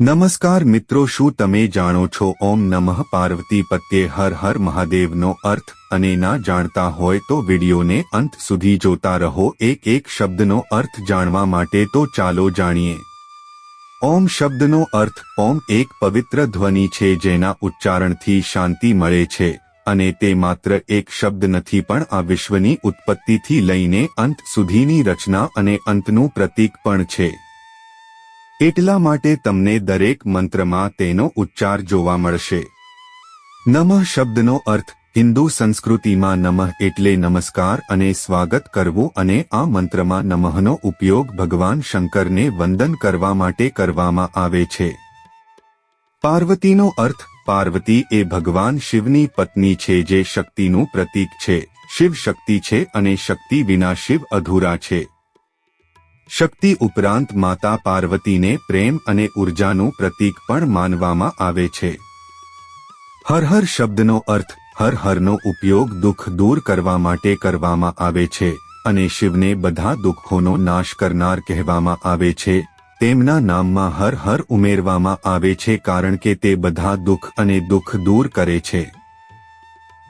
નમસ્કાર મિત્રો, શું તમે જાણો છો? ઓમ નમઃ પાર્વતી પત્યે હર હર મહાદેવનો અર્થ અને ના જાણતા હોય તો વિડીયોને અંત સુધી જોતા રહો. એક એક શબ્દનો અર્થ જાણવા માટે તો ચાલો જાણીએ. ઓમ શબ્દનો અર્થ ઓમ એક પવિત્ર ધ્વનિ છે જેના ઉચ્ચારણથી શાંતિ મળે છે અને તે માત્ર એક શબ્દ નથી પણ આ વિશ્વની ઉત્પત્તિથી લઈને અંત સુધીની રચના અને અંતનું પ્રતીક પણ છે. એટલા માટે તમને દરેક મંત્રમાં તેનો ઉચ્ચાર જોવા મળશે. નમઃ શબ્દનો અર્થ, હિન્દુ સંસ્કૃતિમાં નમઃ એટલે નમસ્કાર અને સ્વાગત કરવું અને આ મંત્રમાં નમઃનો ઉપયોગ ભગવાન શંકરને વંદન કરવા માટે કરવામાં આવે છે. પાર્વતીનો અર્થ, પાર્વતી એ ભગવાન શિવની પત્ની છે જે શક્તિનું પ્રતીક છે. શિવ શક્તિ છે અને શક્તિ વિના શિવ અધૂરા છે. શક્તિ ઉપરાંત માતા પાર્વતીને પ્રેમ અને ઉર્જાનું પ્રતીક પણ માનવામાં આવે છે. હર હર શબ્દનો અર્થ હર હરનો ઉપયોગ દુઃખ દૂર કરવા માટે કરવામાં આવે છે અને શિવને બધા દુઃખોનો નાશ કરનાર કહેવામાં આવે છે. તેમના નામમાં હર હર ઉમેરવામાં આવે છે કારણ કે તે બધા દુઃખ અને દુઃખ દૂર કરે છે.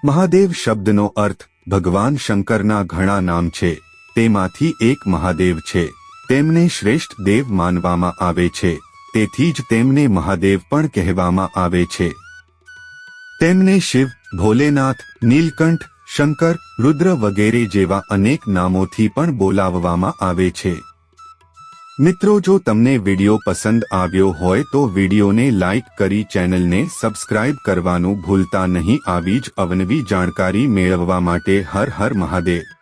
મહાદેવ શબ્દનો અર્થ ભગવાન શંકરના ઘણા નામ છે. તેમાંથી એક મહાદેવ છે. તેમને શ્રેષ્ઠ દેવ માનવામાં આવે છે. તેથી જ તેમને મહાદેવ પણ કહેવામાં આવે છે. તેમને શિવ, ભોલેનાથ, નીલકંઠ, શંકર, રુદ્ર વગેરે જેવા અનેક નામોથી પણ બોલાવવામાં આવે છે. મિત્રો, જો તમને વીડિયો પસંદ આવ્યો હોય તો વિડિયોને લાઇક કરી ચેનલને સબસ્ક્રાઇબ કરવાનું ભૂલતા નહીં. આવી જ અવનવી જાણકારી મેળવવા માટે હર હર મહાદેવ.